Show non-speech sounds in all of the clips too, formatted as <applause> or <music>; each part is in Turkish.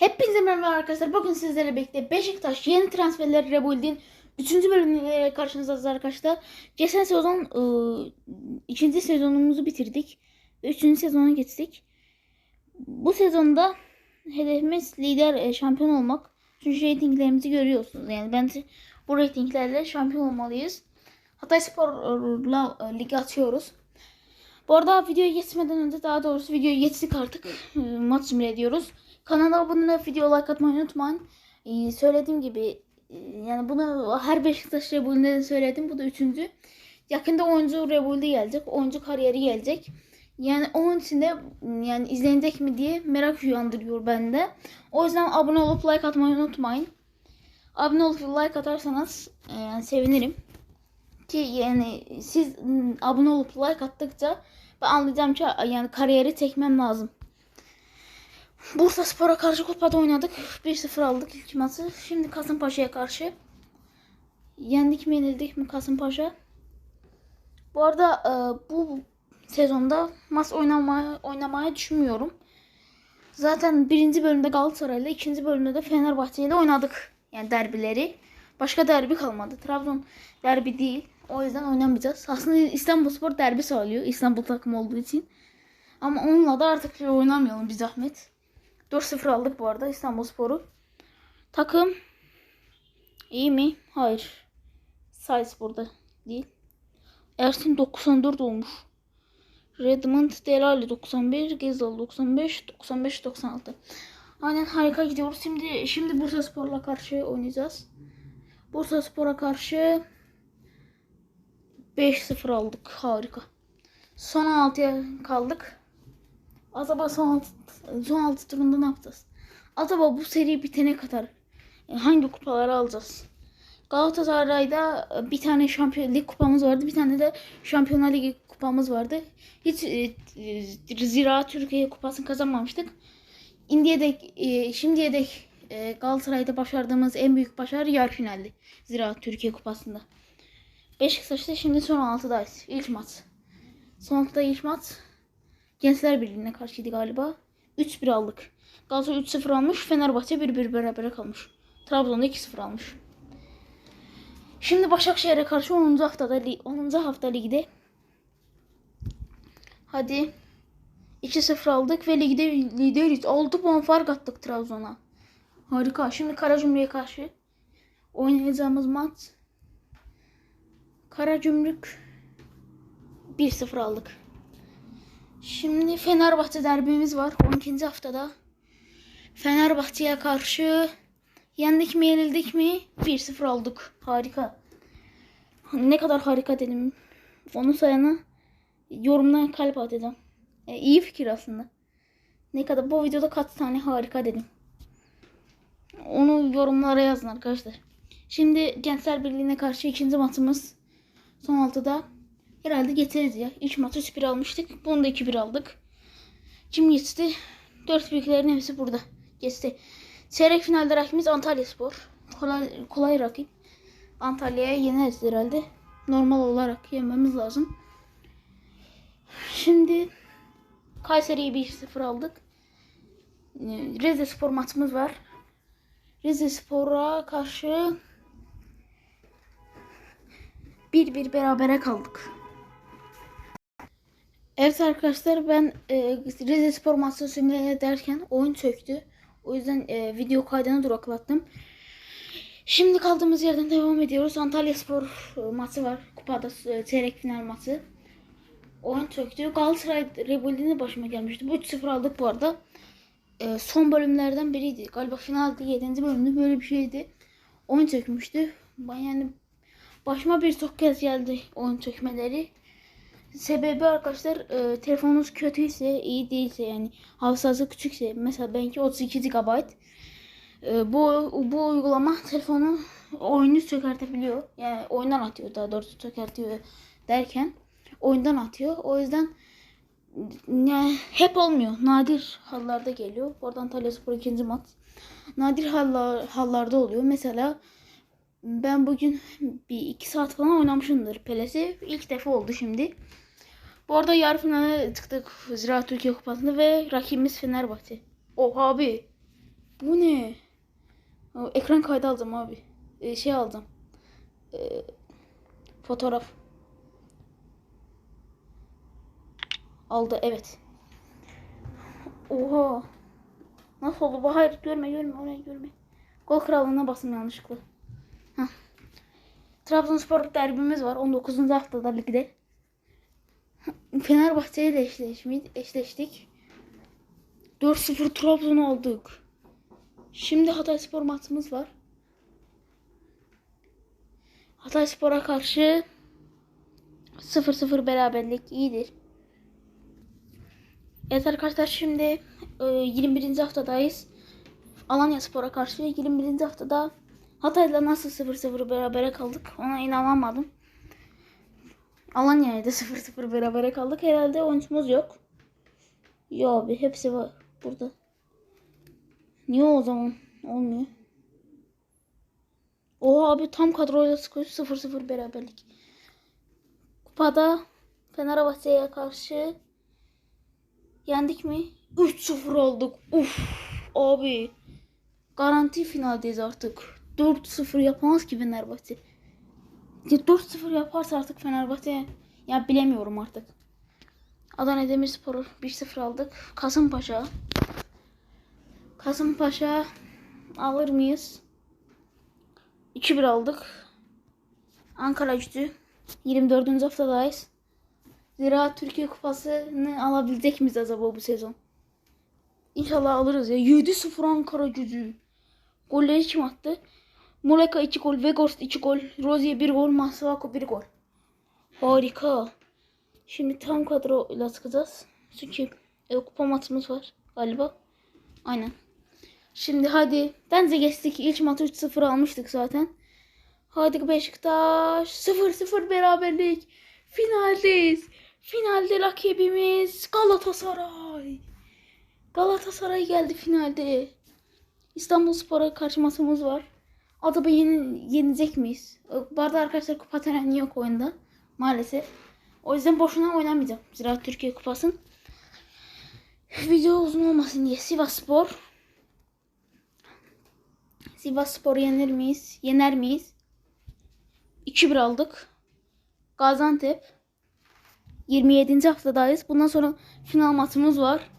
Hepinize merhaba arkadaşlar. Bugün sizlerle birlikte Beşiktaş yeni transferleri Rebuild'in 3. bölümüyle karşınızdayız arkadaşlar. Geçen sezon 2. sezonumuzu bitirdik. Ve 3. sezona geçtik. Bu sezonda hedefimiz lider e, şampiyon olmak. Çünkü reytinglerimizi görüyorsunuz. Yani bence bu reytinglerle şampiyon olmalıyız. Hatay Spor'la e, lig atıyoruz. Bu arada videoya geçmeden önce daha doğrusu videoya geçtik artık. Maç simüle ediyoruz. Kanala abone olup video like atmayı unutmayın. Ee, söylediğim gibi e, yani bunu her Beşiktaş Rebuild'de de söyledim. Bu da üçüncü. Yakında oyuncu Rebuild'i gelecek. Oyuncu kariyeri gelecek. Yani onun için de yani izlenecek mi diye merak uyandırıyor bende. O yüzden abone olup like atmayı unutmayın. Abone olup like atarsanız e, yani sevinirim. Ki yani siz abone olup like attıkça ben anlayacağım ki yani kariyeri çekmem lazım. Bursa Spor'a karşı kupada oynadık. 1-0 aldık ilk maçı. Şimdi Kasımpaşa'ya karşı. Yendik mi yenildik mi Kasımpaşa? Bu arada e, bu sezonda maç oynamaya, oynamaya düşünmüyorum. Zaten birinci bölümde Galatasaray'la, ikinci bölümde de Fenerbahçe oynadık. Yani derbileri. Başka derbi kalmadı. Trabzon derbi değil. O yüzden oynamayacağız. Aslında İstanbulspor derbi sağlıyor. İstanbul takımı olduğu için. Ama onunla da artık oynamayalım bir zahmet. 4-0 aldık bu arada İstanbulspor'u. Takım iyi mi? Hayır. Salzburg'da değil. Ersin 94 olmuş. Redmond Delali 91, Gezal 95, 95 96. Aynen harika gidiyoruz. Şimdi şimdi Bursa Spor'la karşı oynayacağız. Bursa Spor'a karşı 5-0 aldık. Harika. Son 6'ya kaldık. Acaba son 6, son 6 turunda ne yapacağız? Acaba bu seri bitene kadar e, hangi kupaları alacağız? Galatasaray'da e, bir tane Şampiyon Lig kupamız vardı. Bir tane de Şampiyonlar Ligi kupamız vardı. Hiç e, e, Zira Türkiye kupasını kazanmamıştık. Indiye dek, e, şimdiye dek e, Galatasaray'da başardığımız en büyük başarı yarı finaldi. Zira Türkiye kupasında. Beşiktaş'ta şimdi son 6'dayız. İlk maç. Son 6'da ilk maç. Gençler Birliği'ne karşıydı galiba. 3-1 aldık. Galatasaray 3-0 almış. Fenerbahçe 1-1 berabere kalmış. Trabzon'da 2-0 almış. Şimdi Başakşehir'e karşı 10. haftada li- 10. hafta ligde. Hadi. 2-0 aldık ve ligde lideriz. 6 puan fark attık Trabzon'a. Harika. Şimdi Karacümrük'e karşı oynayacağımız maç Karacümrük 1-0 aldık. Şimdi Fenerbahçe derbimiz var 12. haftada. Fenerbahçe'ye karşı yendik mi yenildik mi 1-0 aldık. Harika. Ne kadar harika dedim. Onu sayana yorumdan kalp atacağım. E, iyi fikir aslında. Ne kadar bu videoda kaç tane harika dedim. Onu yorumlara yazın arkadaşlar. Şimdi Gençler Birliği'ne karşı ikinci maçımız. Son altıda herhalde getiririz ya. İlk maçı 3-1 almıştık. Bunu da 2-1 aldık. Kim geçti? Dört büyüklerin hepsi burada. Geçti. Çeyrek finalde rakibimiz Antalya Spor. Kolay, kolay rakip. Antalya'ya yeneriz herhalde. Normal olarak yenmemiz lazım. Şimdi Kayseri'yi 1-0 aldık. Ee, Rize Spor maçımız var. Rize Spor'a karşı 1-1 berabere kaldık. Evet arkadaşlar ben e, Rize Spor maçı simüle ederken oyun çöktü. O yüzden e, video kaydını duraklattım. Şimdi kaldığımız yerden devam ediyoruz. Antalya Spor e, maçı var. Kupada e, çeyrek final maçı. Oyun çöktü. Galatasaray Rebuild'ine başıma gelmişti. Bu 3-0 aldık bu arada. E, son bölümlerden biriydi. Galiba finalde 7. bölümde böyle bir şeydi. Oyun çökmüştü. Ben yani başıma bir çok kez geldi oyun çökmeleri. Sebebi arkadaşlar e, telefonunuz kötüyse, iyi değilse yani hafızası küçükse mesela benimki 32 GB. E, bu bu uygulama telefonu oyunu çökertebiliyor. Yani oyundan atıyor daha doğrusu çökertiyor derken oyundan atıyor. O yüzden yani hep olmuyor. Nadir hallarda geliyor. Oradan Antalya Spor ikinci maç. Nadir hallar, hallarda oluyor. Mesela ben bugün bir iki saat falan oynamışımdır Peles'i. İlk defa oldu şimdi. Bu arada yarı finale çıktık Ziraat Türkiye Kupası'nda ve rakibimiz Fenerbahçe. Oha abi. Bu ne? Ekran kaydı aldım abi. Ee, şey aldım. Ee, fotoğraf. Aldı evet. Oha. Nasıl oldu bu? Hayır görme görme orayı görme. Gol krallığına basın yanlışlıkla. Trabzonspor derbimiz var 19. haftada ligde. <laughs> Fenerbahçe ile eşleştik. eşleştik. 4-0 Trabzon aldık. Şimdi Hatayspor maçımız var. Hatayspor'a karşı 0-0 beraberlik iyidir. Evet arkadaşlar şimdi e, 21. haftadayız. Alanya Spor'a karşı 21. haftada Hatay'la nasıl 0-0 berabere kaldık ona inanamadım. Alanya'ya da 0-0 berabere kaldık. Herhalde oyuncumuz yok. Yo abi hepsi var burada. Niye o zaman olmuyor? Oha abi tam kadroyla sıkıyor 0-0 beraberlik. Kupada Fenerbahçe'ye karşı yendik mi? 3-0 olduk. Uf abi. Garanti finaldeyiz artık. 4-0 yapamaz ki Fenerbahçe. Ya 4-0 yaparsa artık Fenerbahçe ya bilemiyorum artık. Adana Demirspor'u 1-0 aldık. Kasımpaşa. Kasımpaşa alır mıyız? 2-1 aldık. Ankara gücü 24. haftadayız. Zira Türkiye Kupası'nı alabilecek miyiz acaba bu sezon? İnşallah alırız ya. 7-0 Ankara gücü. Golleri kim attı? Muleka 2 gol, Vegors 2 gol, Rozier 1 gol, Masuaku 1 gol. Harika. Şimdi tam kadroyla çıkacağız. Çünkü e, kupa maçımız var galiba. Aynen. Şimdi hadi. Bence geçtik. İlk maçı 3-0 almıştık zaten. Hadi Beşiktaş. 0-0 beraberlik. Finaldeyiz. Finalde rakibimiz Galatasaray. Galatasaray geldi finalde. İstanbul Spor'a karşı maçımız var. Acaba yeni, yenecek miyiz? Bu arada arkadaşlar kupa töreni yok oyunda. Maalesef. O yüzden boşuna oynamayacağım. Zira Türkiye Kupası'nın. Video uzun olmasın diye Sivas Spor. Sivas Spor'u yener miyiz? Yener miyiz? 2-1 aldık. Gaziantep. 27. haftadayız. Bundan sonra final maçımız var.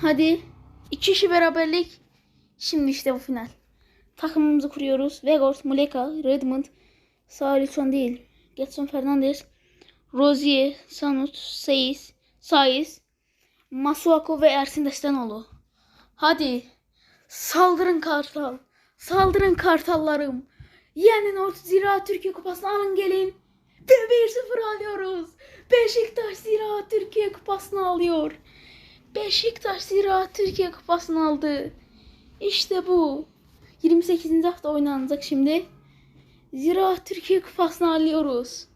Hadi. İki kişi beraberlik. Şimdi işte bu final. Takımımızı kuruyoruz. Vegors, Muleka, Redmond, Sağ değil. Getson Fernandez, Rozier, Sanut, Seiz, Saiz, Masuaku ve Ersin Destanoğlu. Hadi. Saldırın Kartal. Saldırın Kartallarım. Yenin o Zira Türkiye Kupası'nı alın gelin. Ve 1-0 alıyoruz. Beşiktaş Zira Türkiye Kupası'nı alıyor. Beşiktaş Zira Türkiye Kupası'nı aldı. İşte bu. 28. hafta oynanacak şimdi. Zira Türkiye Kupası'nı alıyoruz.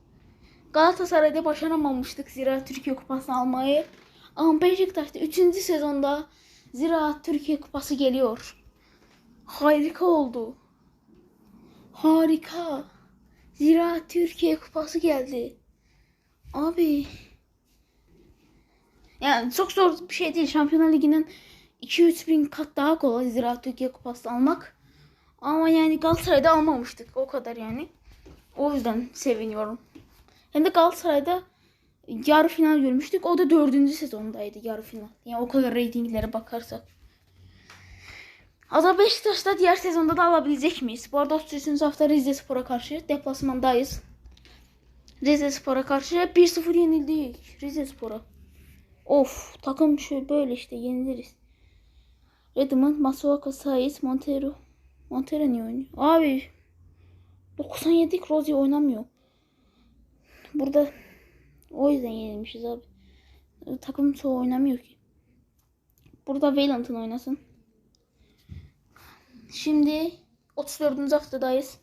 Galatasaray'da başaramamıştık Zira Türkiye Kupası'nı almayı. Ama Beşiktaş'ta 3. sezonda Zira Türkiye Kupası geliyor. Harika oldu. Harika. Zira Türkiye Kupası geldi. Abi. Yani çok zor bir şey değil. Şampiyonlar Ligi'nin 2-3 bin kat daha kolay Zira Türkiye Kupası almak. Ama yani Galatasaray'da almamıştık. O kadar yani. O yüzden seviniyorum. Hem de Galatasaray'da yarı final görmüştük. O da dördüncü sezondaydı yarı final. Yani o kadar reytinglere bakarsak. Ada Beşiktaş'ta diğer sezonda da alabilecek miyiz? Bu arada 33. hafta Rize Spor'a karşı deplasmandayız. Rize Spor'a karşı 1-0 yenildik. Rize Spor'a. Of takım şöyle böyle işte yeniliriz. Redmond, Masuaku, Saiz, Montero. Montero niye oynuyor? Abi 97 Rozi oynamıyor. Burada o yüzden yenilmişiz abi. Takım çoğu oynamıyor ki. Burada Wayland'ın oynasın. Şimdi 34. haftadayız.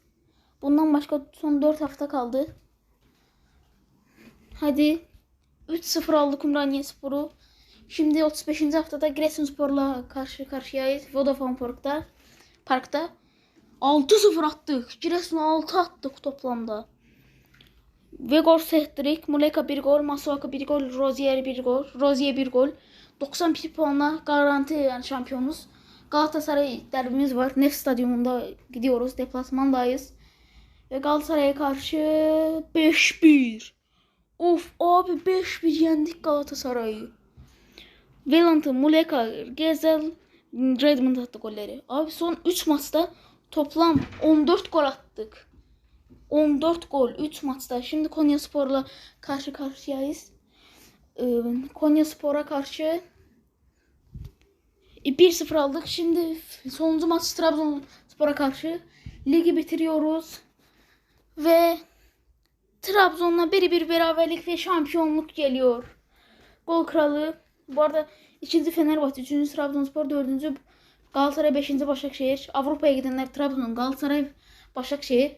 Bundan başka son 4 hafta kaldı. Hadi 3-0 aldık Umraniye Sporu. Şimdi 35. haftada Giresunspor'la karşı karşıyayız. Vodafone Park'ta. Parkta. 6-0 attık. Giresun'a 6 attık toplamda. Vegor Sehtrik, Muleka 1 gol, Masuaka 1 gol, Rozier 1 gol, Rozier 1 gol. 91 puanla garanti yani şampiyonuz. Galatasaray derbimiz var. Nef Stadyumunda gidiyoruz. Deplasmandayız. Ve Galatasaray'a karşı 5-1. Of abi 5-1 yendik Galatasaray'ı. Valentin, Muleka, Gezel, Redmond attı golleri. Abi son 3 maçta toplam 14 gol attık. 14 gol 3 maçta. Şimdi Konya Spor'la karşı karşıyayız. Ee, Konya Spor'a karşı 1-0 aldık. Şimdi sonuncu maç Trabzonspor'a karşı ligi bitiriyoruz. Ve Trabzon'la biri bir beraberlik ve şampiyonluk geliyor. Gol kralı. Bu arada ikinci Fenerbahçe, üçüncü Trabzonspor, dördüncü Galatasaray, beşinci Başakşehir. Avrupa'ya gidenler Trabzon, Galatasaray, Başakşehir.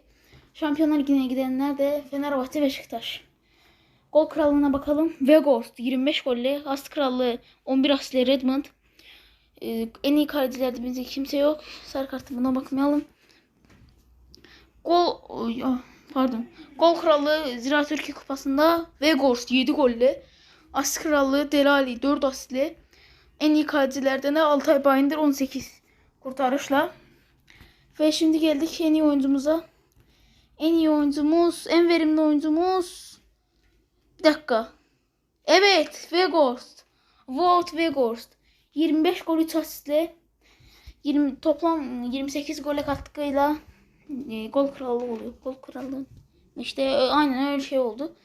Şampiyonlar Ligi'ne gidenler de Fenerbahçe, Beşiktaş. Gol krallığına bakalım. Weghorst 25 golle. As krallığı 11 aslı Redmond. Ee, en iyi kalecilerde bizde kimse yok. Sarı kartı buna bakmayalım. Gol Oy, ah, pardon. Gol krallığı Zira Türkiye Kupası'nda Weghorst 7 golle. As krallığı Delali 4 aslı. En iyi kalecilerden de Altay Bayındır 18 kurtarışla. Ve şimdi geldik en iyi oyuncumuza. En iyi oyuncumuz, en verimli oyuncumuz. Bir dakika. Evet, Weghorst. Wout Weghorst. 25 gol 3 asistle 20 toplam 28 gole katkıyla e, gol kralı oluyor. Gol kralı. İşte e, aynen öyle şey oldu.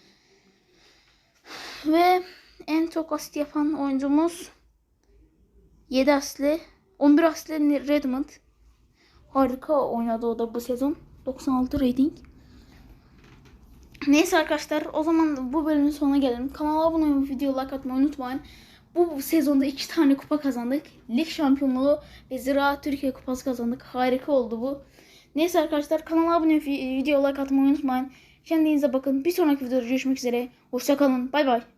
Ve en çok asist yapan oyuncumuz 7 aslı 11 aslı Redmond. Harika oynadı o da bu sezon. 96 rating. Neyse arkadaşlar o zaman bu bölümün sonuna gelelim. Kanala abone olmayı, video like atmayı unutmayın. Bu sezonda iki tane kupa kazandık. Lig şampiyonluğu ve Zira Türkiye kupası kazandık. Harika oldu bu. Neyse arkadaşlar kanala abone olmayı, video like atmayı unutmayın. Kendinize bakın. Bir sonraki videoda görüşmek üzere. Hoşçakalın. Bay bay.